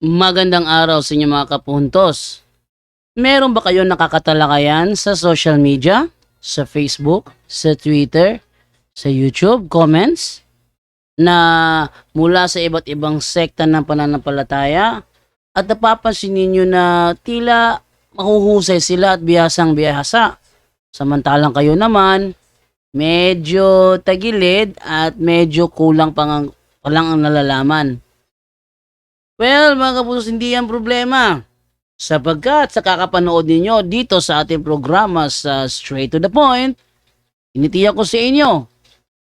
Magandang araw sa inyo mga kapuntos. Meron ba kayo nakakatalakayan sa social media? Sa Facebook, sa Twitter, sa YouTube, comments? Na mula sa iba't ibang sekta ng pananampalataya at napapansin ninyo na tila mahuhusay sila at biyasang biyasa. Samantalang kayo naman, medyo tagilid at medyo kulang pang palang ang nalalaman. Well, mga kapusos, hindi yan problema. Sapagkat sa kakapanood ninyo dito sa ating programa sa Straight to the Point, initiyak ko sa inyo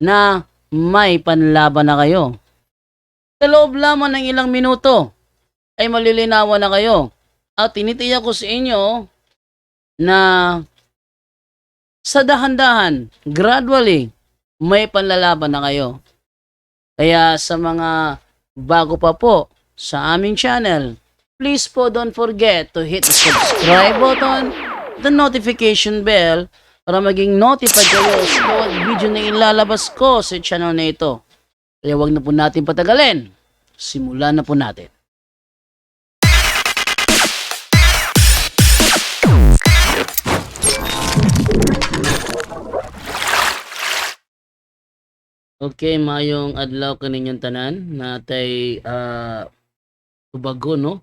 na may panlaban na kayo. Sa loob lamang ng ilang minuto ay malilinawan na kayo. At tinitiyak ko sa inyo na sa dahan-dahan, gradually, may panlalaban na kayo. Kaya sa mga bago pa po sa aming channel, please po don't forget to hit the subscribe button, the notification bell, para maging notified kayo sa bawat video na ilalabas ko sa channel na ito. Kaya wag na po natin patagalin. Simulan na po natin. Okay, mayong adlaw kaninyong tanan natay ah tubago no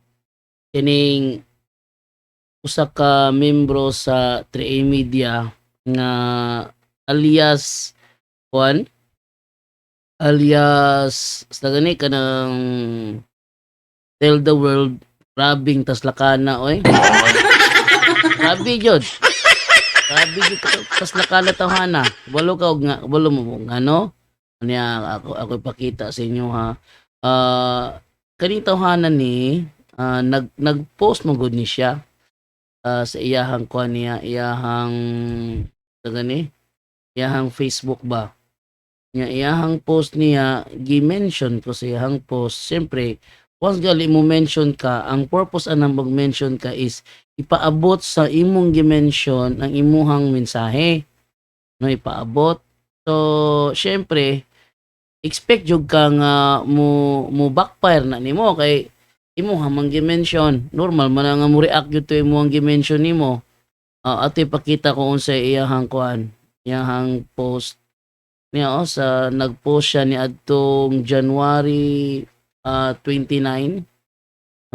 kining usa ka membro sa 3A Media nga alias Juan alias sa gani kanang tell the world rabing taslakana oy Grabe jud. Grabe jud ka- taslakana tawhana. Walo ka nga walo mo nga no? niya ako ako ipakita sa inyo ha. Ah kani tawhanan ni ah, nag nag-post mo gud ni siya ah, sa iyahang kuan niya, iyahang gani, iyahang Facebook ba. Niya iyahang post niya gi-mention ko sa iyahang post. Siyempre, once gali mo mention ka, ang purpose anang mag-mention ka is ipaabot sa imong gi-mention ang imuhang mensahe. No, ipaabot. So, syempre, expect jud ka nga mo mo backfire na nimo. Kay imo hamang gi-mention normal man nga mo react jud to imo ang gi-mention nimo. Uh, ato ipakita ko unsa iyahang kuan iyahang post. Niya oh, sa nag-post siya ni adtong January ah, 29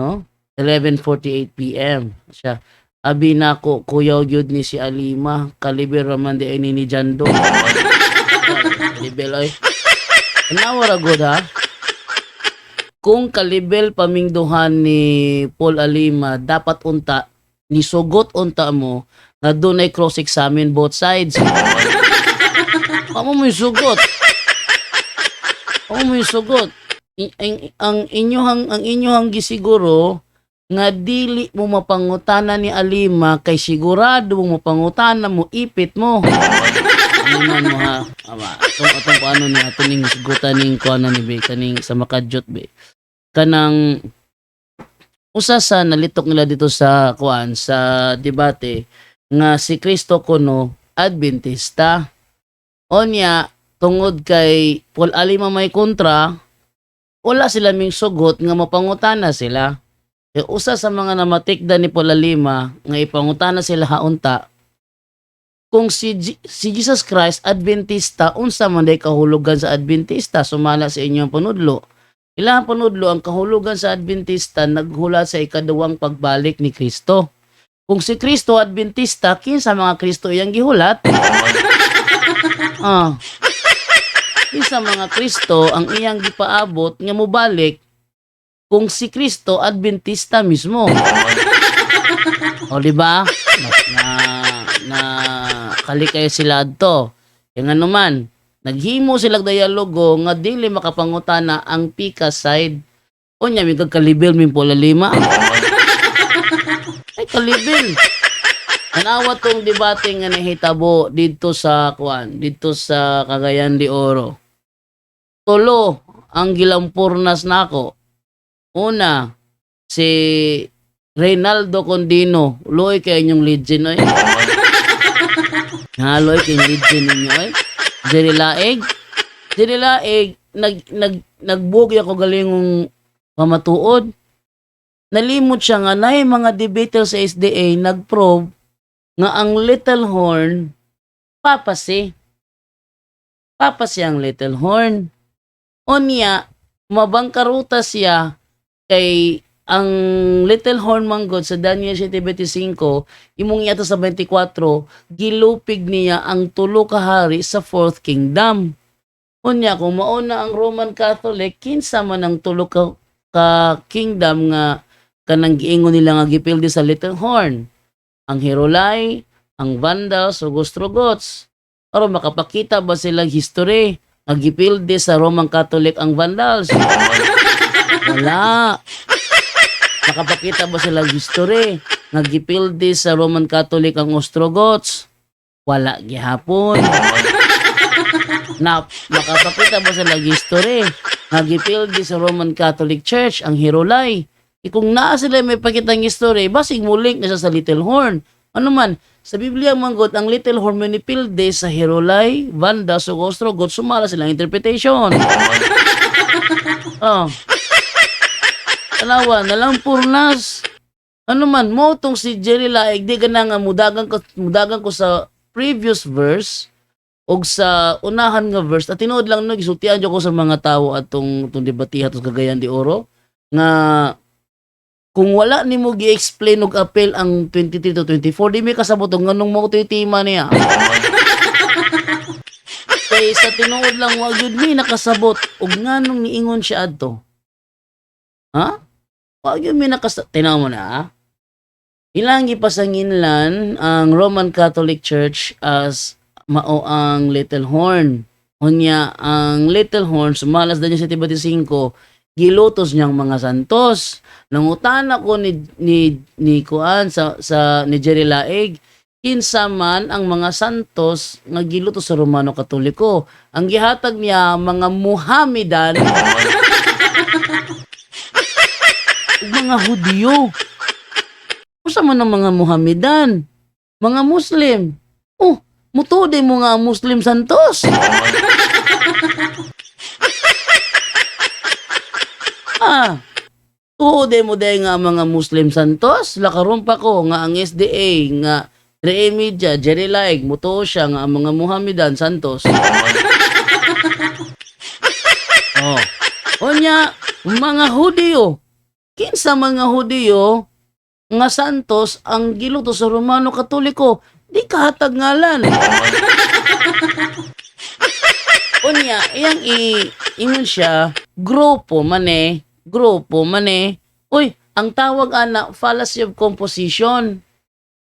no? 11:48 PM siya. Abi nako kuyaw jud ni si Alima. Kaliber man di ini ni Jando. Kalibel oy Nawara good ha. Kung kalibel pamingduhan ni Paul Alima, dapat unta, nisugot unta mo, na doon ay cross-examine both sides. Amo mo yung sugot. Amo mo yung sugot. I- ang, ang inyohang ang inyohang gisiguro nga dili mo mapangutana ni Alima kay sigurado mo mapangutana mo ipit mo. ano man mo ha. Ama atong atong paano ni ato ning sigutan ning kuana ni be kaning sa makadjot be. Kanang usa sa nalitok nila dito sa kuan sa debate nga si Kristo kuno Adventista. Onya tungod kay Paul Alima may kontra wala sila ming sugot nga mapangutana sila. E usa sa mga namatikda ni Paul Alima nga ipangutana sila haunta kung si, G- si Jesus Christ Adventista unsa man day kahulugan sa Adventista? Sumala sa inyong panudlo. Ilang panudlo ang kahulugan sa Adventista naghula sa ikaduwang pagbalik ni Kristo? Kung si Kristo Adventista kinsa mga Kristo iyang gihulat? Ah. Kinsa mga Kristo ang iyang gipaabot nga mobalik kung si Kristo Adventista mismo? O di ba? Na, na na kali kayo sila adto. Yung ano man, naghimo sila dialogo nga dili makapangutana ang pika side. O nya mi kalibil min pola lima. Ay kalibil. Anawa tong debate nga nahitabo dito sa kuan, dito sa Cagayan de Oro. Tulo ang gilampurnas nako. Una, si Reynaldo Condino, uloy kay inyong legend oy. Haloy kay legend ninyo oy. Jerry Laeg. Jerry Laeg nag nag nagbugi ako galingong pamatuod. nalimot siya nga na mga debater sa SDA nagprobe nga ang little horn papasi. Papasi ang little horn. Onya, mabangkaruta siya kay ang little horn manggod sa Daniel 7.25, imong yato sa 24, gilupig niya ang tulo ka hari sa fourth kingdom. Unya, kung mauna ang Roman Catholic, kinsa man ang tulo ka, ka kingdom nga kanang giingon nila nga gipildi sa little horn. Ang Hirolay, ang Vandals, o Ostrogoths. Aron makapakita ba silang history nga gipildi sa Roman Catholic ang Vandals? Wala. Nakapakita ba sila history? Nagipildi sa Roman Catholic ang Ostrogoths? Wala gihapon. Na, nakapakita ba sila history? Nagipildi sa Roman Catholic Church ang Hirolay? E kung naa sila may pakitang history, basig mo link na sa Little Horn. Ano man, sa Biblia manggot ang Little Horn manipilde sa Hirolay, Vanda, o Ostrogoths, sumala silang interpretation. oh. Tanawa, nalang purnas. Ano man, mo tong si Jerry Laig, di ka na nga mudagan ko, mudagan ko sa previous verse og sa unahan nga verse at tinuod lang no gisultian ko sa mga tao atong tong debatiha tos Cagayan de Oro nga kung wala nimo gi-explain og apel ang 23 to 24 di mi kasabot og nganong mo tema niya. Kay sa tinuod lang wa gyud mi nakasabot og nganong niingon siya adto. Ha Wag yung minakas... Tinaw mo na, ah. Ilang gipasanginlan ang Roman Catholic Church as mao ang Little Horn. Unya, ang Little Horn, sumalas na niya sa Tibati 5, gilutos niyang mga santos. Nangutan ako ni, ni, ni Kuan sa, sa ni Jerry Laig, kinsa ang mga santos nga gilutos sa Romano Katoliko. Ang gihatag niya mga Muhammadan mga Hudyo. Usa man ang mga Muhammadan, mga Muslim. Oh, mutude mo nga Muslim santos. ah, tuode mo day nga mga Muslim santos. Lakarumpa ko nga ang SDA nga Re Media, Jerry Laig, mutuo siya nga ang mga Muhammadan santos. oh. Onya, mga Hudyo, kinsa mga Hudiyo nga santos ang giluto sa Romano Katoliko? Di kahatag ngalan. Unya iyang i ingon siya grupo mane grupo mane uy ang tawag ana fallacy of composition.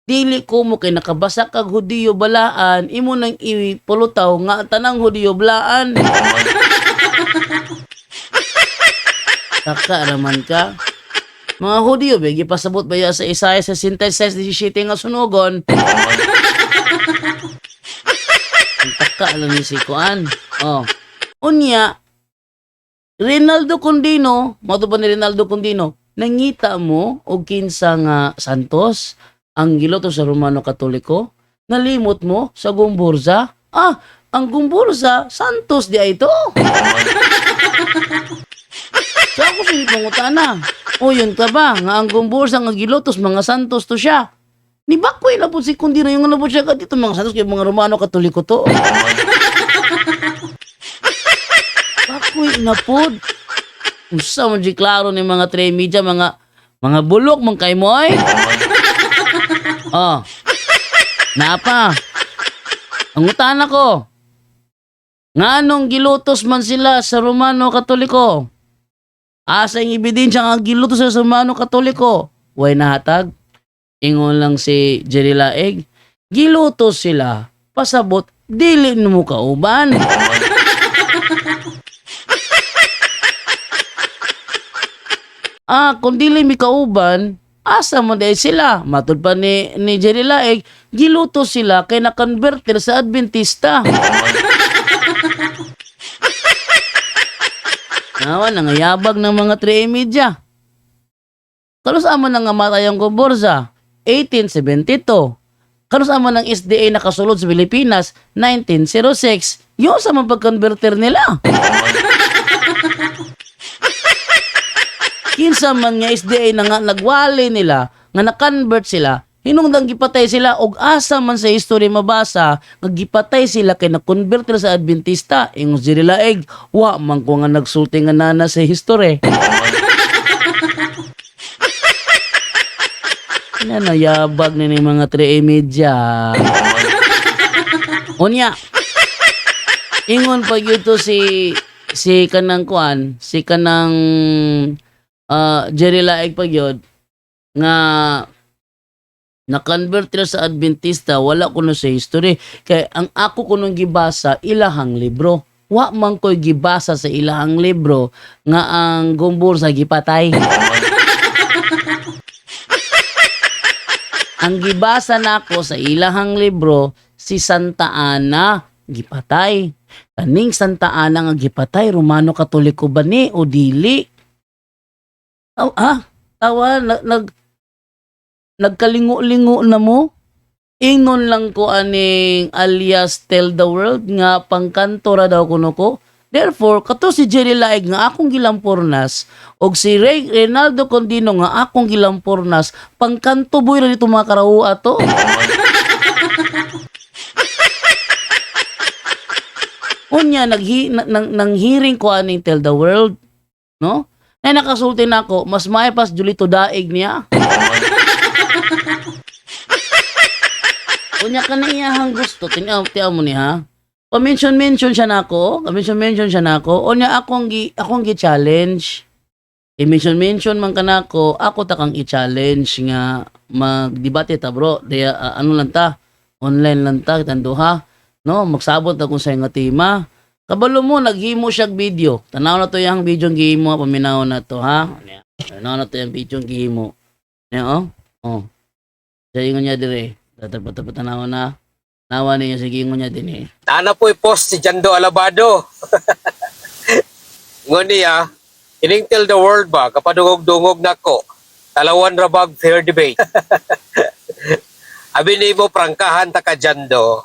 Dili ko mo kay nakabasa kag Hudiyo balaan imo nang ipulutaw nga tanang Hudiyo balaan. Taka naman ka. Mga Hudyo, bigi pasabot ba ya sa Isaiah 66, 17 nga sunugon? Ang taka lang ni si Kuan. Oh. Unya, Rinaldo Condino, mato pa ni Rinaldo Condino, nangita mo og kinsa nga santos ang giloto sa Romano Katoliko? Nalimot mo sa Gumburza? Ah, ang Gumburza, santos di ito. So ako sige pangutana. O yun ka ba? Nga ang gumbursa nga gilotos, mga santos to siya. Ni Bakoy na po si kundi na yung na po siya ka dito mga santos kay mga Romano Katoliko to. Bakoy na po. Usa man di klaro ni mga tre media mga mga bulok man kay mo ay. oh. Napa. Ang utana ko. Nganong gilutos man sila sa Romano Katoliko? Asa yung ebidensya nga giluto sa Romano Katoliko? Way nahatag. Ingon lang si Jerry Laeg. Giluto sila. Pasabot, dili mo kauban. ah, kung dili mi kauban, asa mo dahil sila? Matod pa ni, ni Jerry Laeg, giluto sila kay na-converter sa Adventista. Nawa, nangayabag ng mga 3 media. Kalos amo nang ngamatay ang Gomborza, 1872. Kalos amo ng SDA nakasulod sa Pilipinas, 1906. Yung sa mga pag-converter nila. Kinsa man nga SDA na nga nagwali nila, nga na-convert sila, hinungdang gipatay sila og asa man sa history mabasa nga gipatay sila kay na-convert nila sa Adventista. Ingos diri laig wa man ko nga nagsulti nga nana sa history. Na nayabag na ni mga 3 media. Unya ingon pag yuto si si kanang kuan si kanang ah, Jerry Laig pag yun, nga na-convert nila sa Adventista, wala kuno sa history. Kay ang ako kunong gibasa, ilahang libro. Wa man ko'y gibasa sa ilahang libro nga ang gumbur sa gipatay. ang gibasa nako sa ilahang libro, si Santa Ana gipatay. Kaning Santa Ana nga gipatay, Romano Katoliko ba ni o dili? Aw, ah, tawa, nag, nag nagkalingo-lingo na mo? Ingnon lang ko aning alias Tell the World nga pangkantora daw kuno ko. Therefore, kato si Jerry Laig nga akong gilampurnas og si Ray Reynaldo Condino nga akong gilampurnas pangkanto boy ra dito mga karawa to. Unya naghi na- nang nang hearing ko aning Tell the World, no? Ay nakasulti na ako, mas maipas Julito Daig niya. Unya ka na iyahang gusto, tinaw tiyaw mo ni ha. Pa-mention-mention siya nako, pa-mention-mention siya nako. Unya akong gi akong gi-challenge. I-mention-mention man kanako, ako ta kang i-challenge nga magdebate ta bro. Daya ah, ano lang ta? Online lang ta tanduha. No, magsabot na kung sa nga tema. Kabalo mo, naghimo siya video. Tanaw na to yung video ng gihimo, paminaw na to, ha? Tanaw na to yung video ng gihimo. Yan, oh. Oh. Sa ingon niya dire. Tatapot tanaw na. Nawa niya sa ingon niya din eh. Nana po post si Jando Alabado. Ngon niya, ining tell the world ba, kapadungog-dungog na ko. Talawan rabag fair debate. Abi ni mo prangkahan ta ka Jando,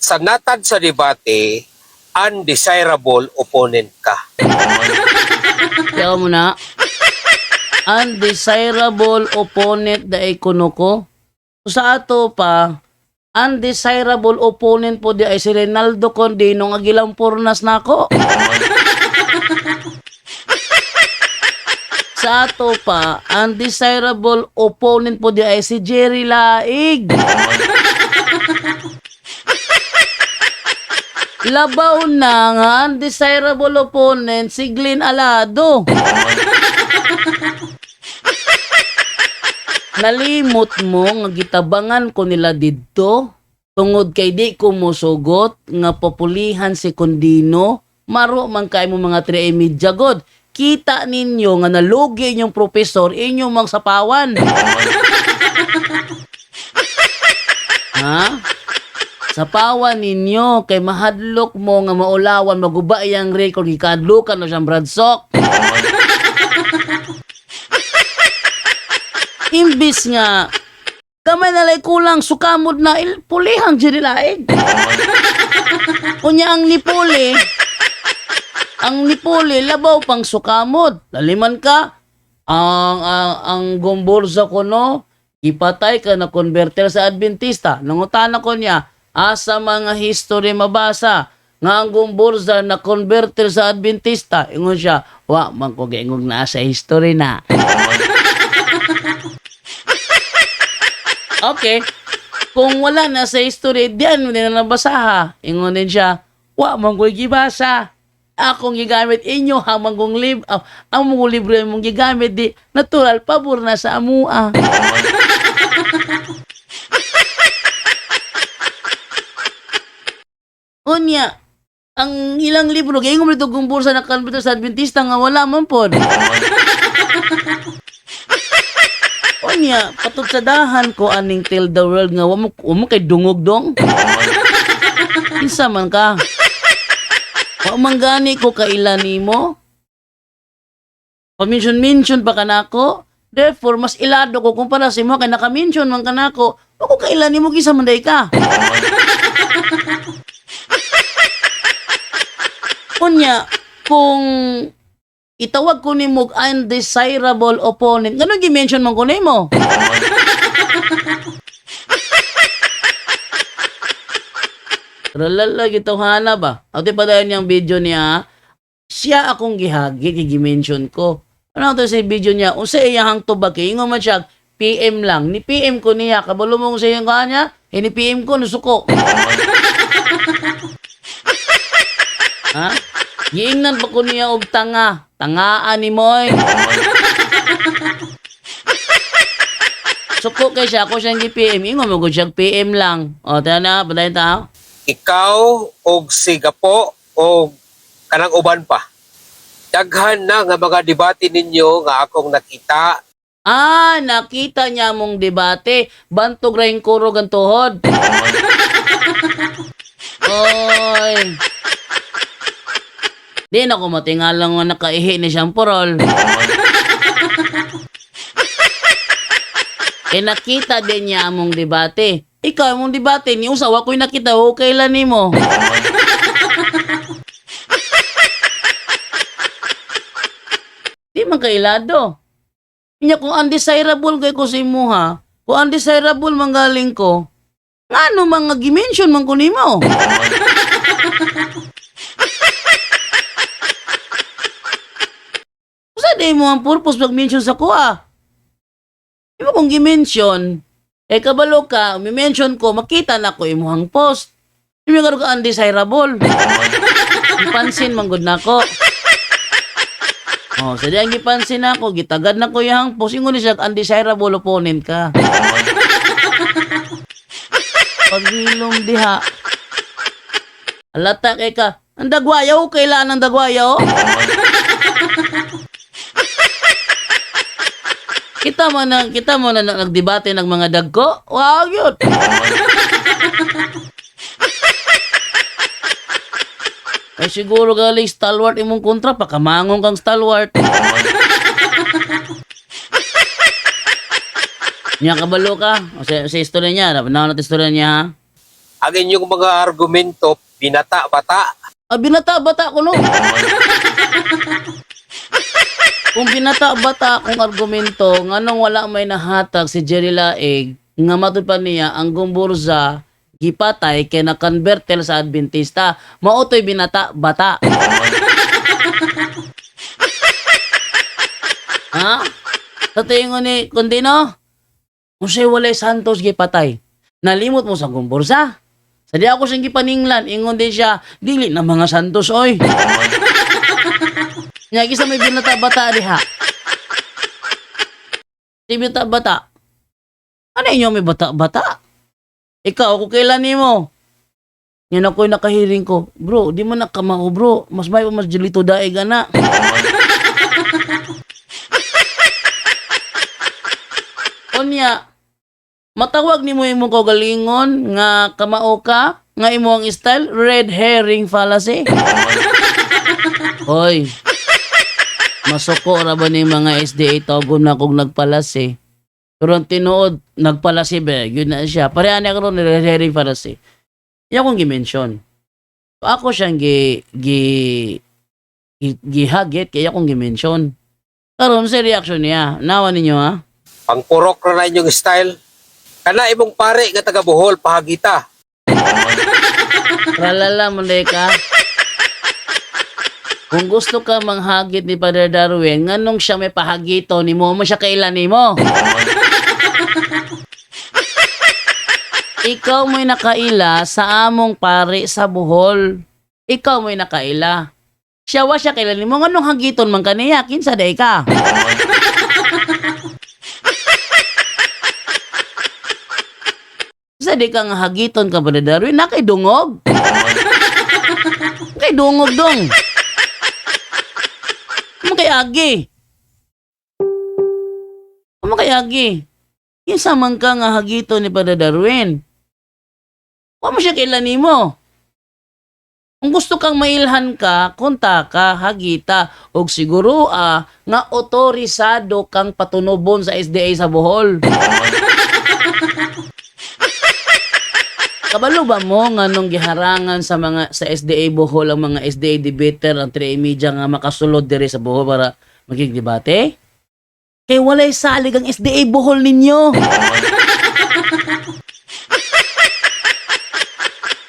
sa natad sa debate, undesirable opponent ka. Kaya mo na. Undesirable opponent da kuno ko. So, sa ato pa, undesirable opponent po di ay si Ronaldo Condino nga gilampurnas nako. sa ato pa, undesirable opponent po di ay si Jerry Laig. Labaw na nga undesirable opponent si Glenn Alado. Nalimot mo nga gitabangan ko nila didto. Tungod kay di ko mosugot nga populihan si Condino. Maro man kay mo mga 3 media god. Kita ninyo nga nalugi inyong professor inyong mga sapawan. Ha? Sapawan ninyo kay mahadlok mo nga maulawan maguba iyang record. Gikadlukan na siyang bradsok imbis nga kamay nalay kulang sukamod na il pulihang jirilaig unya ang nipuli ang nipuli labaw pang sukamod laliman ka ang ang, ang gomborza ko no ipatay ka na converter sa Adventista. Nangutana ko niya asa mga history mabasa nga ang gomborza na converter sa Adventista. Ingon siya wa man ko gaingog na sa history na Okay. Kung wala na sa history, diyan mo na nabasaha. Ingon din siya, wa man ko'y gibasa. Akong gigamit inyo hamang kong lib, ah, ang mga libro mong gigamit di natural pabor na sa amua. Unya, ang ilang libro, kaya mo ito kung bursa na kanbito sa Adventista nga wala man po. Unya, patod sa dahan ko aning tell the world nga wa mo wa mo kay dungog dong. Isa man ka. Wa man gani ko kailan nimo. Paminsion-minsion pa kanako. Therefore, mas ilado ko kumpara sa mo kay naka-mention man kanako. Wa ko kailan nimo kisa man day ka. Unya, kung itawag ko ni mo undesirable opponent. Ganun gi-mention man ko nimo. Ralala gito hana ba? Ate pa dahil niyang video niya, siya akong gihagi, gi-mention ko. Ano to sa video niya? Unsa iyahang tubag kay ingon man siya PM lang. Ni PM ko niya kabalo mo sa iyang kanya. Eh ni PM ko nusuko. ha? Giingnan pa ko niya og tanga. Tangaan ni Moy. Suko kay siya ako siyang gi-PM. Ingon mo ko siya PM lang. O, tayo na, padayon tao. ikaw og si Gapo o kanang uban pa. Daghan na nga mga debate ninyo nga akong nakita Ah, nakita niya mong debate. Bantog ra yung kurog ang tuhod. Oy. Di na ko matingalang nga nakaihi ni siyang purol. eh nakita din niya among debate. Ikaw among debate ni usawa ko'y nakita okay lang nimo. Di man kailado. Nya kung undesirable kay ko sa imuha, kung undesirable manggaling ko, ngano mga gimension man ko nimo? Usa day mo ang purpose pag mention sa kuha? Di mo kung gimension, eh kabalo ka, mi-mention ko, makita na ko imuhang post. Hindi mo ka undesirable. Ipansin man gud nako. Oh, sa diyang gipansin ako, gitagad na ko yung post. Ingon ni siya, undesirable opponent ka. Pagilom diha. Alata kay ka, ang dagwayaw, kailan ang dagwayaw? kita mo na, kita mo na nagdebate ng mga dagko? Wow, yun. Ay siguro galing stalwart imong kontra, pakamangong kang stalwart. Nya kabalo ka. O sa, sa istorya niya, napanaw natin istorya niya ha. ang inyong mga argumento binata-bata Ah, binata-bata ko no. Kung binata-bata kung argumento, nganong wala may nahatag si Jerry Laig, nga matud pa niya ang gumburza gipatay kay na-convertel sa Adventista. Mautoy binata-bata. ha? Sa tingin ni Kundino, kung siya walay Santos gipatay, nalimot mo sa gumburza. Sa di ako siyang gipaninglan, ingon din siya, dili na mga Santos, oy. Nya gisa may binata-bata diha. Si bata-bata. Ano inyo may bata-bata? Ikaw, kung kailan nimo? Yan ako'y nakahiring ko. Bro, di mo nakamao, bro. Mas may mas jelito daig na. Onya, matawag nimo imong kaugalingon nga kamao ka nga imo ang style red herring fallacy. Hoy. Masuko ra ba ni mga SDA tawgon na kung nagpalasi? Pero ang tinuod, nagpalasi ba? Yun na siya. Pareha niya karon red herring fallacy. Yan akong gimension. Ako siyang gi, gi, gi, gihagit kaya akong gimension. Karon sa reaction niya. Nawa ninyo ha? pangpurok ra na inyong style kana imong pare nga taga Bohol pahagita Ralala mo ka. Kung gusto ka manghagit ni Father Darwin, nganong siya may pahagito ni mo, mo siya kailan ni mo. Ikaw mo'y nakaila sa among pare sa Bohol. Ikaw mo'y nakaila. Siya wa siya kailan ni mo, nganong hagiton man kaniya, kinsa day ka. Sa di ka nga hagiton ka Darwin, na kay dungog. kay dungog dong. Ano kay agi? Ano kay agi? Kinsa man ka nga hagito ni Pada Darwin. Wa mo siya kailan nimo. Kung gusto kang mailhan ka, konta ka, hagita, og siguro ah, nga otorisado kang patunobon sa SDA sa Bohol. Kabalo ba mo nga nung giharangan sa mga sa SDA Bohol ang mga SDA debater ang 3 media nga makasulod diri sa Bohol para magigdebate? Kay walay salig ang SDA Bohol ninyo.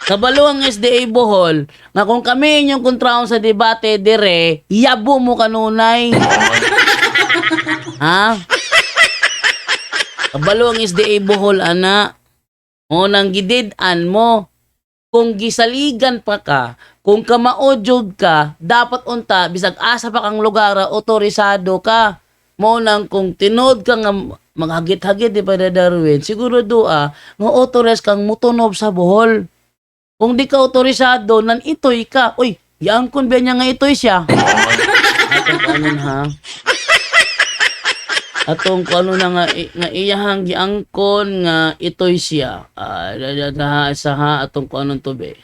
Kabalo ang SDA Bohol nga kung kami inyong kontraon sa debate dire, yabo mo kanunay. ha? Kabalo ang SDA Bohol ana. O nang gididan mo. Kung gisaligan pa ka, kung kamaodyog ka, dapat unta, bisag asa pa kang lugar, otorisado ka. Mo nang kung tinod ka nga maghagit-hagit di pa na Darwin, siguro doa, nga otores kang mutunob sa Bohol. Kung di ka otorisado, nan itoy ka. Uy, yaangkon ba niya nga itoy siya? Kanon ha? Atong kano na nga, nga iyahang giangkon nga itoy siya. Ah, da- da- sa ha, atong kanon to be.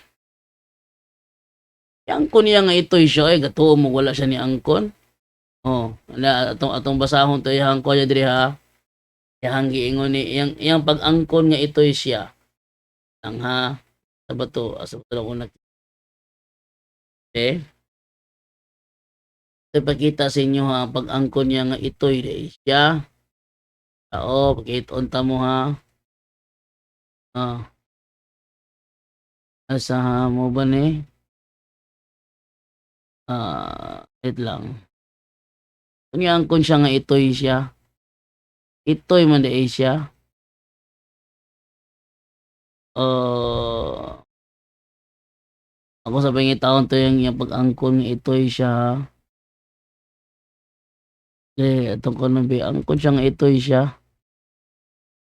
Iangkon niya nga itoy siya, eh, gato mo wala siya ni angkon. Oh, na atong atong basahon to iyahang ko niya diri ha. Iyahang giingon ni iyang iyang pag-angkon nga itoy siya. Ang ha, sa bato, sa bato ako nak Eh? Ipakita sa inyo ha, pag angkon niya nga ito'y day siya. Oo, pakiton ta mo ha. Ah. Asa ha mo ba ni? Ah, wait lang. Kung yung angkon siya nga ito'y siya. Ito'y man day siya. Uh, ako sa taon to yung, yung pag-angkon nga ito'y siya. Eh, itong ko nang angkon siya nga ito'y siya.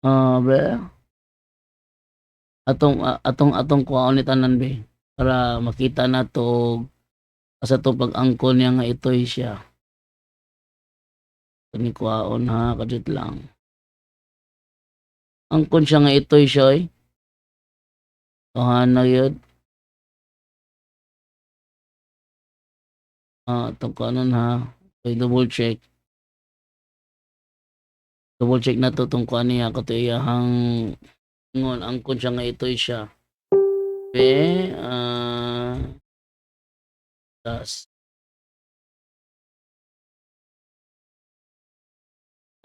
Ah, be. Atong ah, atong atong kuhaon ni tanan be para makita na to sa to pag-angkon niya nga ito'y siya. Kani kuhaon ha, kadit lang. Angkon siya nga ito'y siya. Tuhan na yun. Ah, itong kuhaon ha. Okay, double check. Double check na to tong kuan niya kato iyahang ngon angkon siya nga ito'y siya. Be, ah tas.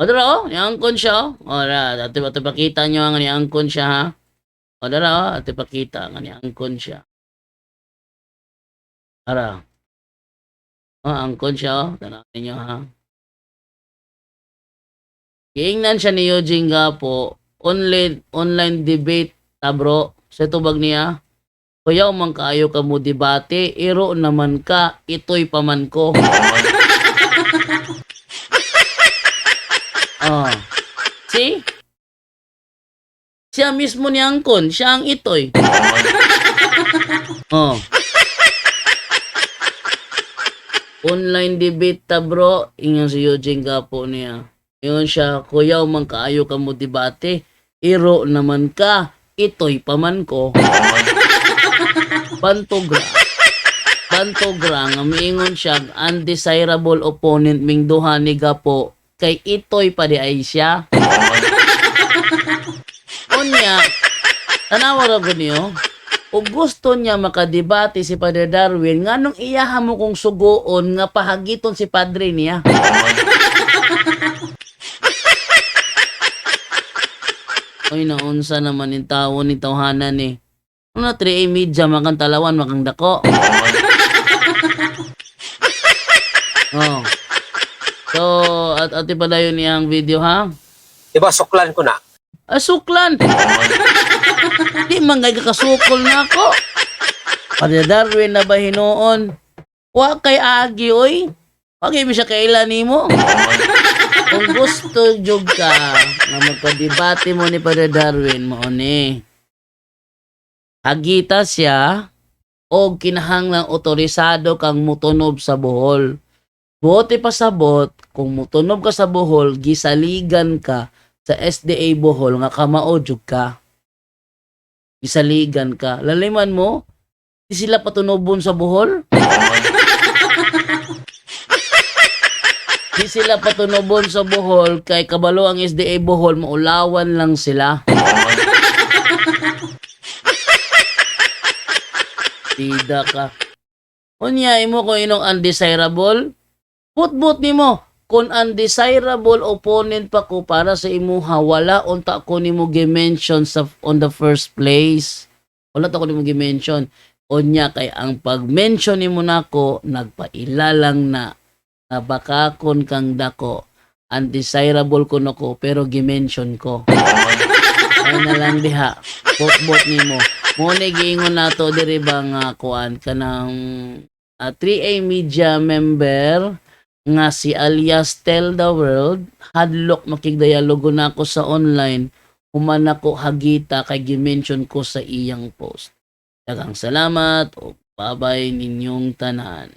O dara oh, niangkon siya oh. O dara, dati ba pakita nyo nga niangkon siya ha. O dara oh, dati pakita nga niangkon siya. Dara. O, angkon siya oh. Tanaw ninyo ha. Giingnan siya ni Eugene nga po, online, online debate, ta bro, sa tubag niya, Kuya, man kaayo ka mo debate, iro naman ka, ito'y paman ko. oh. See? Siya mismo ni Angkon, siya ang ito'y. oh. Online debate ta bro, ingan si Eugene nga po niya. Yun siya, kuya, man kaayo ka mo debate. Iro naman ka, ito'y paman ko. Bantogra. Bantogra, nga miingon siya, undesirable opponent ming duha ni Gapo, kay ito'y pa di ay siya. Unya, tanawa ra ko niyo, o gusto niya makadebate si Padre Darwin, nganong iyaha mo kong sugoon nga pahagiton si Padre niya. Oy, naunsa naman yung tao ni tawhanan ni. Ano na, 3A media, makang talawan, makang dako. oh. So, at ati pa dayon niyang video ha? Diba, suklan ko na. Ah, suklan! Di man gay kakasukol na ako. Padre Darwin na ba hinuon? Wa kay agi, oy. Wag mo siya kailan nimo. Kung gusto jud ka nga magka-debate mo ni Padre Darwin mo ni. Agita siya o kinahanglang otorisado kang mutunob sa Bohol. Buti pa sabot, kung mutunob ka sa Bohol, gisaligan ka sa SDA Bohol nga kamaodyog ka. Gisaligan ka. Laliman mo, di sila patunobon sa Bohol? Di sila patunobon sa Bohol kay kabalo ang SDA Bohol maulawan lang sila. Tida ka. Unya imo ko inong undesirable. Putbut nimo kung undesirable opponent pa ko para sa imuha wala unta ko nimo gi-mention sa on the first place. Wala ta ko nimo gi-mention. Unya kay ang pag-mention nimo nako nagpailalang na na baka kon kang dako undesirable ko nako pero gi-mention ko. Ay na lang diha. Bot-bot nimo. Mo ni giingon nato diri ba nga kuan kanang ah, 3A media member nga si alias Tell the World hadlok makigdialogo na ako sa online human ako hagita kay gimension ko sa iyang post. Daghang salamat o babay ninyong tanan.